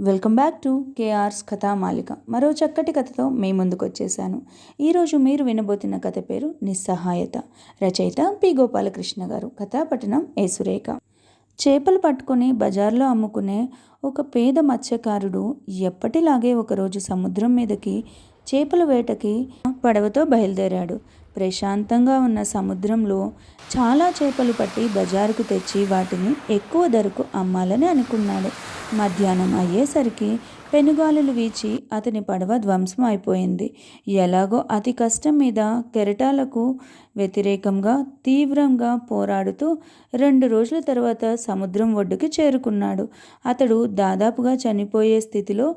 Welcome back to KR's Kathamalika మరో చక్కటి కథతో మీ ముందుకు వచ్చేసాను ఈరోజు మీరు వినబోతున్న కథ పేరు నిస్సహాయత. రచయిత పి. గోపాలకృష్ణ గారు. కథాపట్టణం ఏసురేఖ చేపలు పట్టుకొని బజార్లో అమ్ముకునే ఒక పేద మత్స్యకారుడు ఎప్పటిలాగే ఒకరోజు సముద్రం మీదకి చేపల వేటకి పడవతో బయలుదేరాడు. ప్రశాంతంగా ఉన్న సముద్రంలో చాలా చేపలు పట్టి బజారుకు తెచ్చి వాటిని ఎక్కువ ధరకు అమ్మాలని అనుకున్నాడు. మధ్యాహ్నం అయ్యేసరికి పెనుగాలులు వీచి అతని పడవ ధ్వంసం అయిపోయింది. ఎలాగో అతి కష్టం మీద కెరటాలకు వ్యతిరేకంగా తీవ్రంగా పోరాడుతూ రెండు రోజుల తర్వాత సముద్రం ఒడ్డుకి చేరుకున్నాడు. అతడు దాదాపుగా చనిపోయే స్థితిలో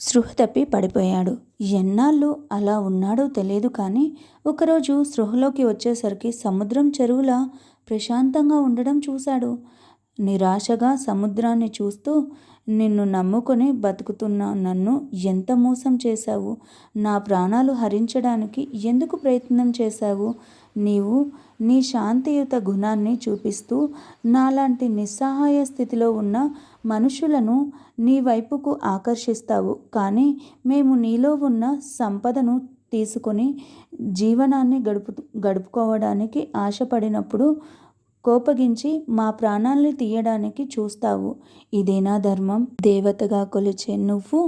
స్పృహ తప్పి పడిపోయాడు. ఎన్నాళ్ళు అలా ఉన్నాడో తెలియదు కానీ ఒకరోజు స్పృహలోకి వచ్చేసరికి సముద్రం చెరువులా ప్రశాంతంగా ఉండడం చూశాడు. నిరాశగా సముద్రాన్ని చూస్తూ నిన్ను నమ్ముకొని బతుకుతున్న నన్ను ఎంత మోసం చేశావు? నా ప్రాణాలు హరించడానికి ఎందుకు ప్రయత్నం చేశావు? నీవు నీ శాంతియుత గుణాన్ని చూపిస్తూ నాలాంటి నిస్సహాయ స్థితిలో ఉన్న మనుషులను నీ వైపుకు ఆకర్షిస్తావు. కానీ మేము నీలో ఉన్న సంపదను తీసుకొని జీవనాన్ని గడుపు గడుపుకోవడానికి ఆశపడినప్పుడు కోపగించి మా ప్రాణాల్ని తీయడానికి చూస్తావు. ఇదేనా ధర్మం? దేవతగా కొలిచే నువ్వు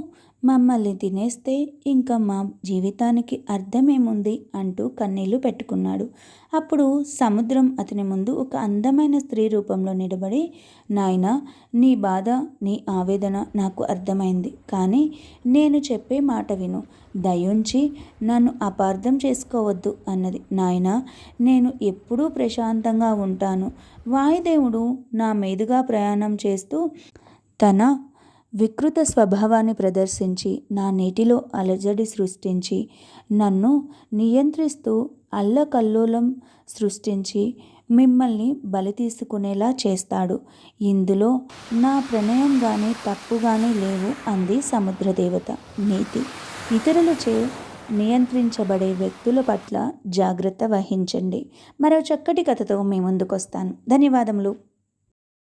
మమ్మల్ని తినేస్తే ఇంకా మా జీవితానికి అర్థమేముంది అంటూ కన్నీళ్ళు పెట్టుకున్నాడు. అప్పుడు సముద్రం అతని ముందు ఒక అందమైన స్త్రీ రూపంలో నిలబడి నాయన నీ బాధ నీ ఆవేదన నాకు అర్థమైంది కానీ నేను చెప్పే మాట విను. దయుంచి నన్ను అపార్థం చేసుకోవద్దు అన్నది. నాయన నేను ఎప్పుడూ ప్రశాంతంగా ఉంటాను. వాయుదేవుడు నా మీదుగా ప్రయాణం చేస్తూ తన వికృత స్వభావాన్ని ప్రదర్శించి నా నీటిలో అలజడి సృష్టించి నన్ను నియంత్రిస్తూ అల్లకల్లోలం సృష్టించి మిమ్మల్ని బలి తీసుకునేలా చేస్తాడు. ఇందులో నా ప్రణయం కానీ తప్పు కానీ లేవు అంది సముద్రదేవత. నీతి. ఇతరులచే నియంత్రించబడే వ్యక్తుల పట్ల జాగ్రత్త వహించండి. మరో చక్కటి కథతో మీ ముందుకొస్తాను. ధన్యవాదములు.